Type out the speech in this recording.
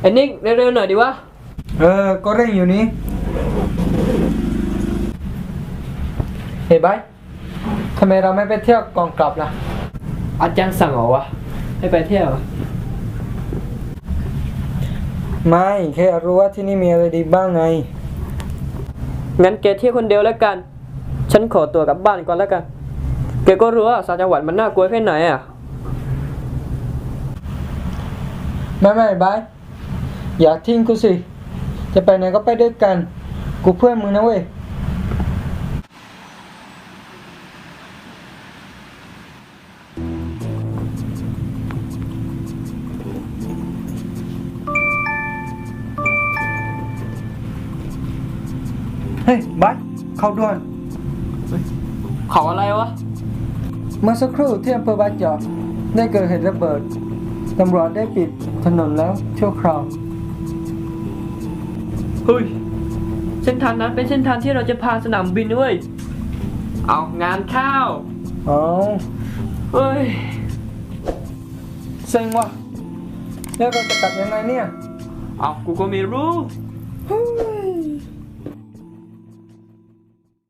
ไอ้นิกเร็วๆหน่อยดิวะ เออ ก็เร่งอยู่นี้ เฮ้ยไบร์ททำไมเราไม่ไปเที่ยวกองกลับล่ะ อาจารย์สั่งเหรอวะ ให้ไปเที่ยวไม่ แค่รู้ว่าที่นี่มีอะไรดีบ้างไง งั้นแกเที่ยวคนเดียวแล้วกัน ฉันขอตัวกลับบ้านก่อนแล้วกัน แกก็รู้ว่าสาวจังหวัดมันน่ากลัวแค่ไหนอะ ไม่ไม่ไบร์ทอย่าทิ้งกูสิ จะไปไหนก็ไปด้วยกัน กูเพื่อนมึงนะเว้ย เฮ้ยไบร์ทเข้าด่วน เขาอะไรวะ เมื่อสักครู่ที่อำเภอบาเจาะได้เกิดเหตุระเบิดตำรวจได้ปิดถนนแล้วชั่วคราวเฮ้ยเส้นทางนั้นเป็นเส้นทางที่เราจะพาสนามบินเว้ยเอางานข้าวอ๋อเฮ้ยเซ็งว่ะแล้วเราจะกลับยังไงเนี่ย เอากูก็ไม่รู้ เฮ้ย